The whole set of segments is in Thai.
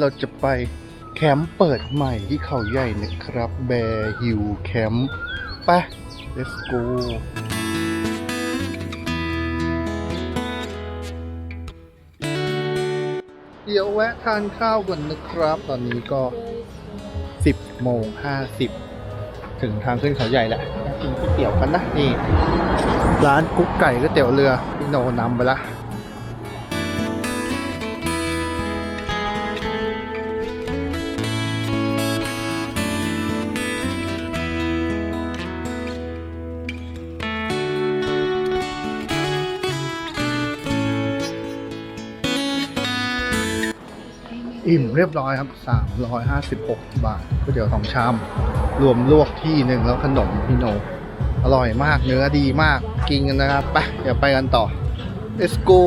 เราจะไปแคมป์เปิดใหม่ที่เขาใหญ่นะครับ แบร์ฮิลแคมป์ไป let's go เดี๋ยวแวะทานข้าวก่อนนะครับ ตอนนี้ก็ 10โมง50 ถึงทางขึ้นเขาใหญ่แหละกินก๋วยเตี๋ยวกันนะนี่ ร้านกุ๊กไก่ก๋วยเตี๋ยวเรือพี่โนนำไปละ อิ่มเรียบร้อยครับ 356 บาทก๋วยเตี๋ยวสองชาม รวมลวกที่หนึ่งแล้วขนมพี่โน อร่อยมากเนื้อดีมากกินกันนะครับไปเดี๋ยวไปกันต่อ let's go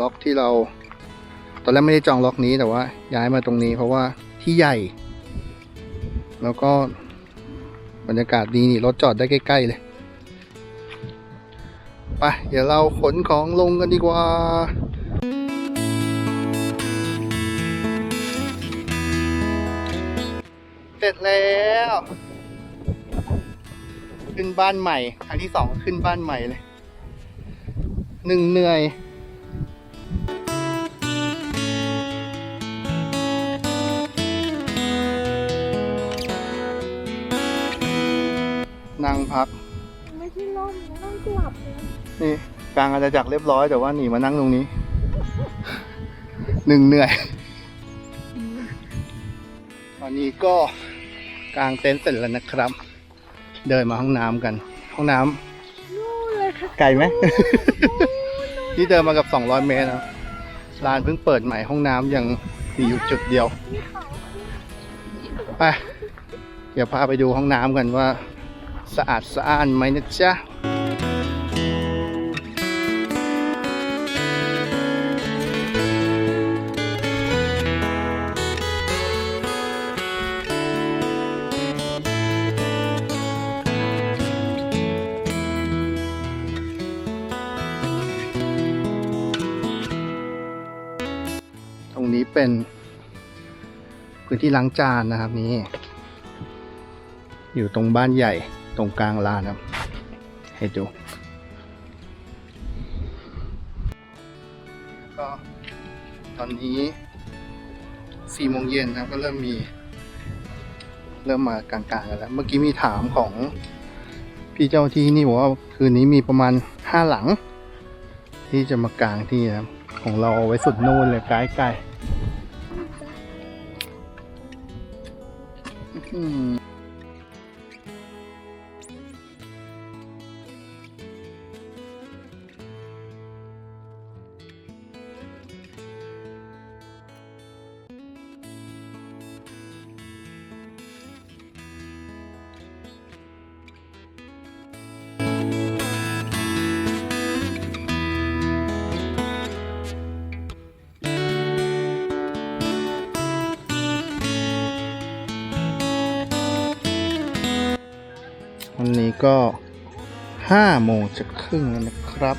ล็อกที่เรา ตอนแรกไม่ได้จองล็อกนี้แต่ว่า ย้ายมาตรงนี้ เพราะว่าที่ใหญ่ แล้วก็บรรยากาศดีนี่รถจอดได้ใกล้ ๆ เลยไปเดี๋ยวเราขนของลงกันดีกว่าเสร็จแล้ว ขึ้นบ้านใหม่ ครั้งที่สองขึ้นบ้านใหม่เลย หนึ่งเหนื่อย นั่งพัก ไม่ใช่ร่มนะต้องกลับเลยนี่กลางอาณาจักรเรียบร้อยแต่ว่าหนีมานั่งตรงนี้ หนึ่งเหนื่อย ตอนนี้ก็กางเต็นท์เสร็จแล้วนะครับ เดินมาห้องน้ำกัน ห้องน้ำนู่นเลยค่ะไกลไหม ที่เดินมากับ 200 เมตรนะร้านเพิ่งเปิดใหม่ห้องน้ำยังมีอยู่จุดเดียวไป เดี๋ยวพาไปดูห้องน้ำกันว่า สะอาดสะอ้านไหมนะจ๊ะตรงนี้เป็นพื้นที่ล้างจานนะครับนี่ อยู่ตรงบ้านใหญ่ ตรงกลางลานครับ ให้ดู ก็ตอนนี้สี่โมงเย็นนะครับก็เริ่มมี เริ่มมากลางๆกันแล้ว เมื่อกี้มีถามของพี่เจ้าที่นี่บอกว่าคืนนี้มีประมาณห้าหลัง ที่จะมากางที่นะครับของเราเอาไว้สุดนู่นเลยไกลๆอื้อ ก็ห้าโมงจะครึ่งแล้วนะครับ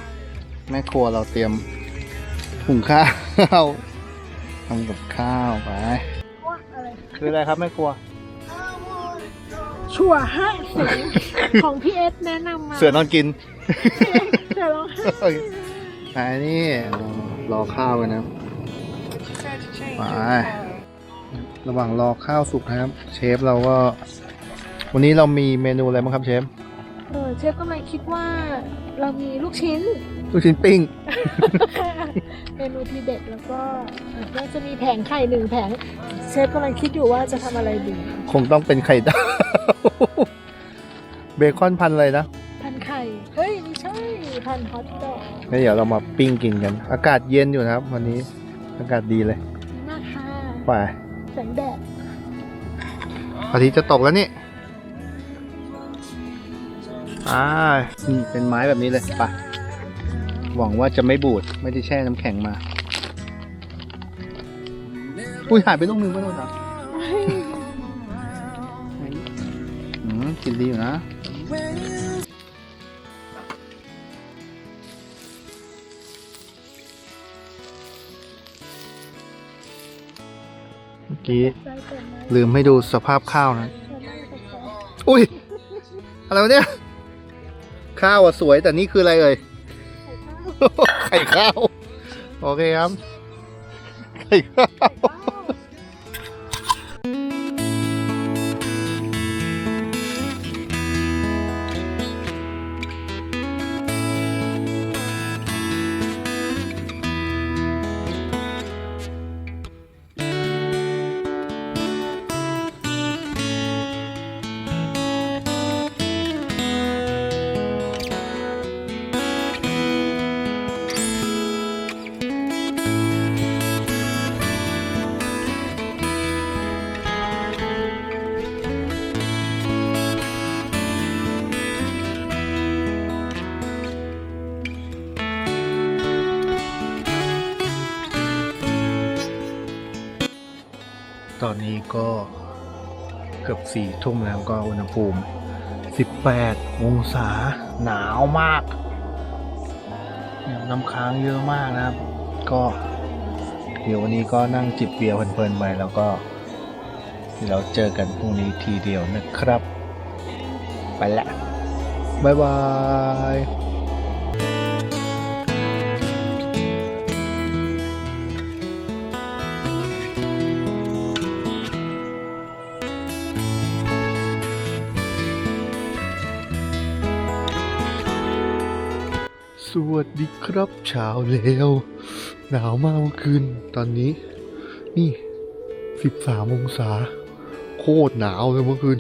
แม่ครัวเราเตรียมหุงข้าวทำกับข้าวไปว่าอะไรคืออะไรครับแม่ครัว ชัวร์ให้สีของพี่เอสแนะนำมาเสือนอนกินเดี๋ยวร้องไห้ไหนนี่รอข้าวกันนะไประหว่างรอข้าวสุกนะครับ เชฟเราก็ วันนี้เรามีเมนูอะไรบ้างครับเชฟ เออเชฟกำลังคิดว่าเรามีลูกชิ้น ลูกชิ้นปิ้ง เมนูทีเด็ดแล้วก็อะน่าจะมีแผงไข่หนึ่งแผง เชฟกำลังคิดอยู่ว่าจะทำอะไรดีคงต้องเป็นไข่ดาว เบคอนพันอะไรนะ พันไข่ เฮ้ยไม่ใช่พันฮอตดอกงั้นเดี๋ยวเรามาปิ้งกินกัน อากาศเย็นอยู่นะครับ วันนี้ อากาศดีเลยมากค่ะไปแสงแดด อาทิตย์จะตกแล้วนี่ อ่านี่เป็นไม้แบบนี้เลยไปหวังว่าจะไม่บูดไม่ได้แช่น้ำแข็งมา อุ้ยหายไปลูกนึงไปโน่นะอืมกินดีอยู่นะ เมื่อกี้ลืมให้ดูสภาพข้าวนะ อุ้ย อะไรวะเนี่ย ข้าวอะสวยแต่นี่คืออะไรเอ่ย ไข่ข้าวไข่ข้าวโอเคครับ ไข่ข้าว อนนี้ก็เกือบสี่ทุ่มแล้วก็อุณหภูมิ 18 องศาหนาวมากเนี่ยน้ำค้างเยอะมากนะครับ ก็เดี๋ยววันนี้ก็นั่งจิบเบียร์เพลินๆไปแล้วก็เดี๋ยวเราเจอกันพรุ่งนี้ทีเดียวนะครับ ไปละ บ๊ายบาย สวัสดีครับเช้าแล้วหนาวมากเมื่อคืนตอนนี้ นี่13องศา โคตรหนาวเลยเมื่อคืน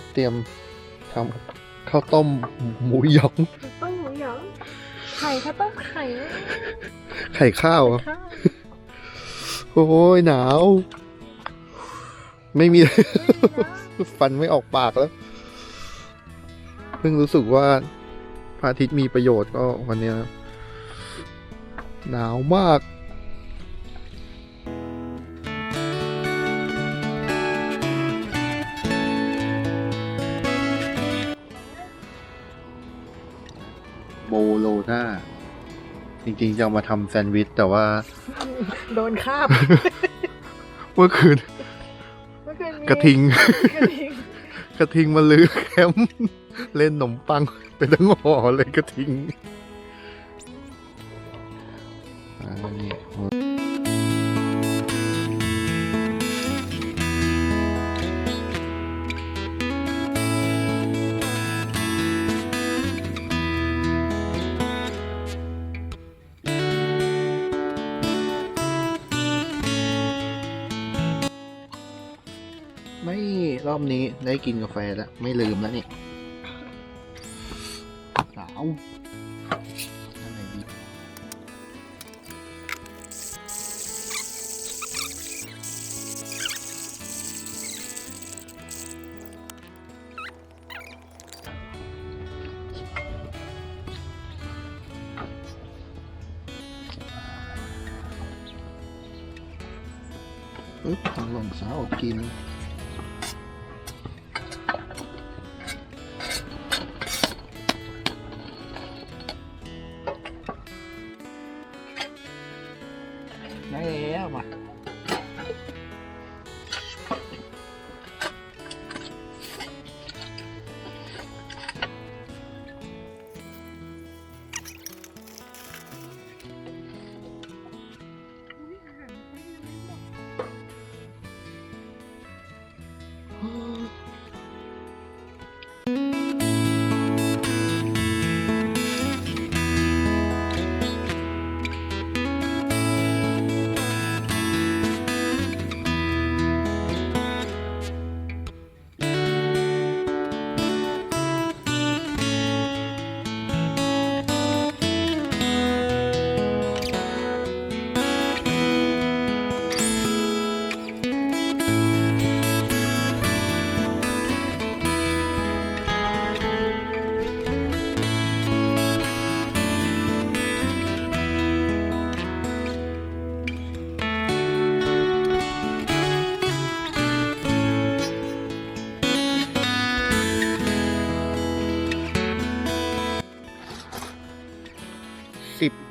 ฟเตรียมทำข้าวต้มหมูหยอง ต้มหมูหยองไข่ข้าวต้มไข่ไข่ข้าวอะข้าวโอ้ยหนาว ไม่มี ฟันไม่ออกปากแล้ว เพิ่งรู้สึกว่าพระอาทิตย์มีประโยชน์ก็วันเนี้ยหนาวมาก โบโลนาจริงๆจะเอามาทำแซนด์วิชแต่ว่า โดนคาบเมื่อคืน เมื่อคืนมีกระทิง กระทิงกระทิงมาลือแคมป์เล่นขนมปังเป็นทั้งห่อเลยกระทิงอ่านี่ อบนี้ได้กินกาแฟแล้ว ไม่ลืมแล้วนี่สาว ได้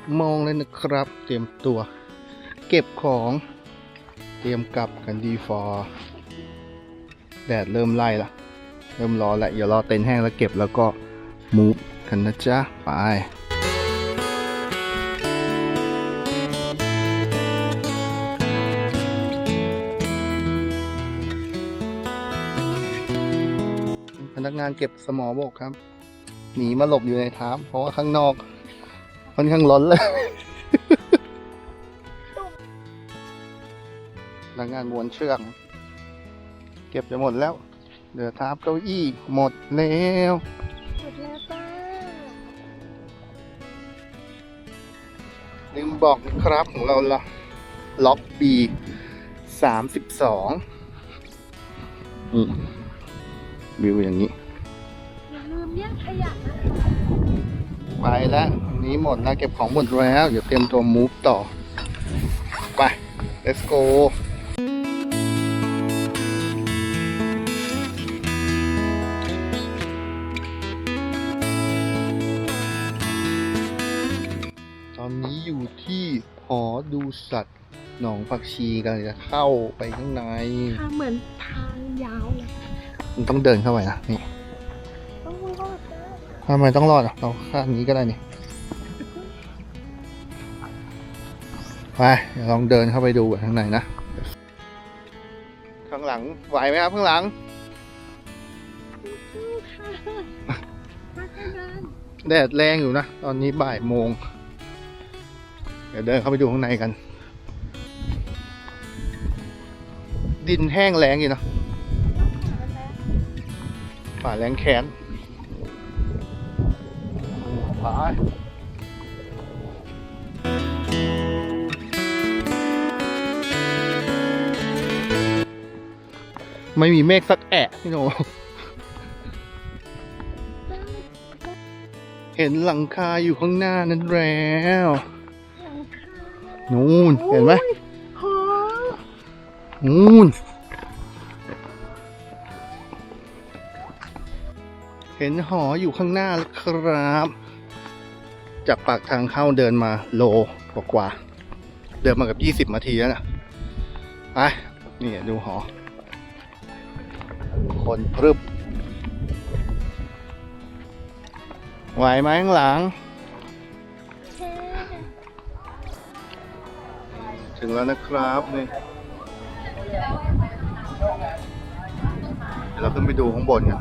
มาสิบโมงเลยนะครับ เตรียมตัว เก็บของเตรียมกลับกันดีฟอร์แดดเริ่มไล่ละเริ่มร้อนล้วเดี๋ยวรอเต็นท์แห้งแล้วเก็บแล้วก็มูฟกันนะจ๊ะ ไปพนักงานเก็บสมอบกครับ หนีมาหลบอยู่ในท้ามเพราะว่าข้างนอก ค่อนข้างร้อนเลยพนักงานม้วนเชือกเก็บจะหมดแล้ว เหลือท้ามเก้าอี้หมดแล้วหมดแล้วจ้าลืมบอกนะครับของเราละล็อกบีสามสิบสองวิวอย่างนี้อย่าลืมแยกขยะนะไปแล้วอั นนี้หมดแล้วเก็บของหมดแล้ว เดี๋ยวเตรียมตัวมูฟต่อ ไป let's go ตอนนี้อยู่ที่หอดูสัตว์หนองผักชีกันจะเข้าไปข้างใน ทางเหมือนทางยาวเลยมันต้องเดินเข้าไปนะนี่ต้องรอดนะทำไมต้องรอดอะเราข้างนี้ก็ได้นี่ ไปเดี๋ยวลองเดินเข้าไปดูกันข้างในนะ ข้างหลังไหวไหมครับข้างหลังสู้ๆค่ะมากันกันแดดแรงอยู่นะ ตอนนี้บ่ายโมง เดี๋ยวเดินเข้าไปดูข้างในกัน ดินแห้งแรงอยู่นะป่าแรงแค้นไป ไม่มีเมฆสักแอะพี่โนเห็นหลังคาอยู่ข้างหน้านั้นแล้วนู่นเห็นไหมโอ้ยนู่นเห็นหออยู่ข้างหน้าแล้วครับ จากปากทางเข้าเดินมาโลกว่าๆเดินมากับยี่สิบ20นาทีแล้วนะไปนี่ดูหอ บนพรึบ ไหวไหมข้างหลัง ถึงแล้วนะครับนี่เดี๋ยวเราขึ้นไปดูข้างบนกัน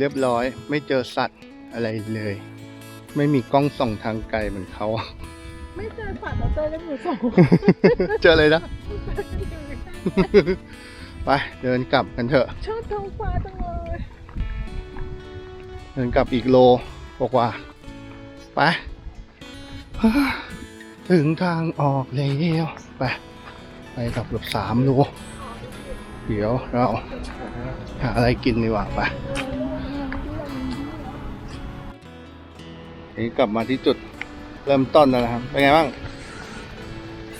เรียบร้อย ไม่เจอสัตว์อะไรเลย ไม่มีกล้องส่องทางไกลเหมือนเขา ไม่เจอสัตว์เราเจอกันอยู่สองคนเจอเลยนะ ไปเดินกลับกันเถอะ ชอบท้องฟ้าจังเลยเดินกลับอีกโลกว่าๆไป ถึงทางออกแล้วไปไปกลับเกือบสามโลเดี๋ยวเราหาอะไรกินดีกว่าไป นี่กลับมาที่จุดเริ่มต้นแล้วนะครับ เป็นไงบ้าง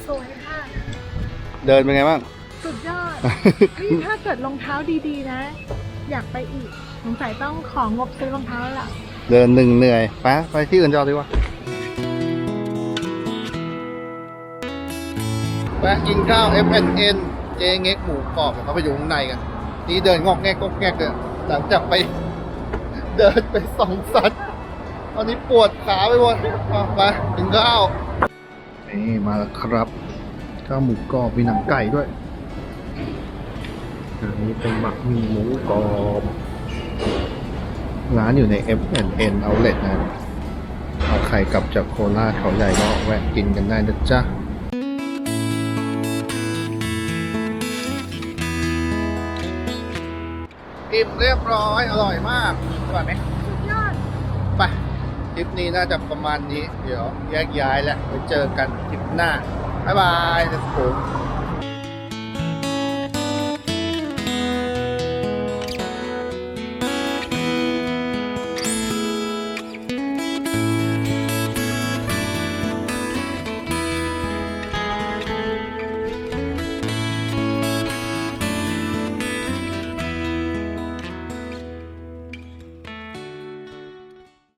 สวยค่ะ เดินเป็นไงบ้าง สุดยอด นี่ถ้าเกิดรองเท้าดีๆนะ อยากไปอีก สงสัยต้องของงบซื้อรองเท้าแล้วล่ะ เดินหนึ่งเหนื่อยไปไปที่อื่นจะเอาดีกว่าแวะกินข้าว F N เจเง็กหมูกรอบเดี๋ยวเขาไปอยู่ข้างในกัน นี่เดินงอกแงกงอกแงกเลยหลังจากไป เดินไปสองสัตว์ ตอนนี้ปวดขาไปหมดเอาไปกินข้าวนี่มาแล้วครับ ข้าวหมูกรอบมีหนังไก่ด้วยอันนี้เป็นหมักหมี่หมูกรอบร้านอยู่ใน F N Outlet นะเอาใครกลับจากโคราชเขาใหญ่ก็แวะกินกันได้นะจ๊ะอิ่มเรียบร้อย อร่อยมากอร่อยไหมสุดยอด ไป คลิปนี้น่าจะประมาณนี้ เดี๋ยวแยกย้ายแล้วไปเจอกันคลิปหน้า บ๊ายบายสวัสดี